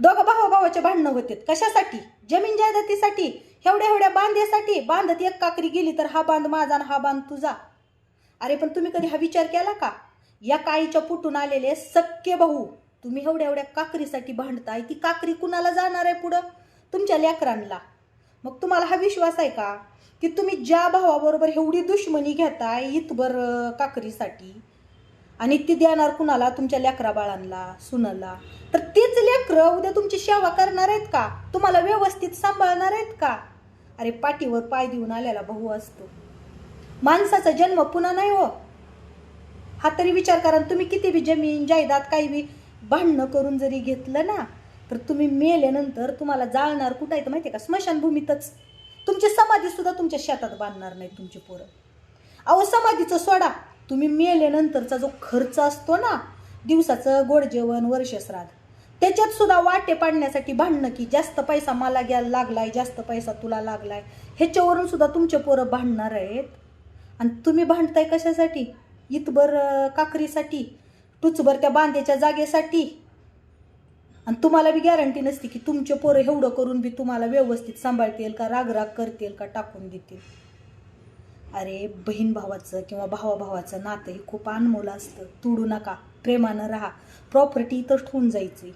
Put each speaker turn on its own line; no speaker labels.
दोघं भावा भावाचे भांडणं होते कशासाठी? जमीन जायदातीसाठी एवढ्या एवढ्या बांधेसाठी बांधत एक काकरी गेली तर हा बांध माझा आणि हा बांध तुझा. अरे पण तुम्ही कधी हा विचार केला का? या काळीच्या पुटून आलेले सक्के भाऊ तुम्ही एवढ्या एवढ्या काकरीसाठी भांडताय. ती काकरी कुणाला जाणार आहे पुढं? तुमच्या लेकरांना मग तुम्हाला हा विश्वास आहे का? की तुम्ही ज्या भावाबरोबर एवढी दुश्मनी घेताय इतभर काकरीसाठी आणि ती देणार कुणाला? तुमच्या लेकरा बाळांना सुनाला. तर तीच लेकरं उद्या तुमची सेवा करणार आहेत का? तुम्हाला व्यवस्थित सांभाळणार आहेत का? अरे पाठीवर पाय देऊन आलेला भाऊ असतो. माणसाचा जन्म पुन्हा नाही हो. हा तरी विचार करा तुम्ही किती बी जमीन जायदाद काही बी भांडणं करून जरी घेतलं ना तर तुम्ही मेल्यानंतर तुम्हाला जाळणार कुठं आहे तर माहिती आहे का? स्मशानभूमीतच. तुमची समाधी सुद्धा तुमच्या शेतात बांधणार नाही तुमची पोरं. अहो समाधीचं सोडा. तुम्ही मेल्यानंतरचा जो खर्च असतो ना दिवसाचं गोड जेवण वर्षश्राद्ध त्याच्यात सुद्धा वाटे पाडण्यासाठी भांडणं की जास्त पैसा मला घ्यायला लागलाय जास्त पैसा तुला लागलाय ह्याच्यावरून सुद्धा तुमचे पोरं भांडणार आहेत. आणि तुम्ही भांडताय कशासाठी? इतभर काकरीसाठी टुचभर त्या बांध्याच्या जागेसाठी. आणि तुम्हाला बी गॅरंटी नसते की तुमचे पोरं एवढं करून बी तुम्हाला व्यवस्थित सांभाळतील का रागराग करतील का टाकून देतील. अरे बहीण भावाचं किंवा भावाभावाचं नातं हे खूप अनमोल असतं. तुडू नका. प्रेमानं राहा. प्रॉपर्टी इथंच ठेवून जायची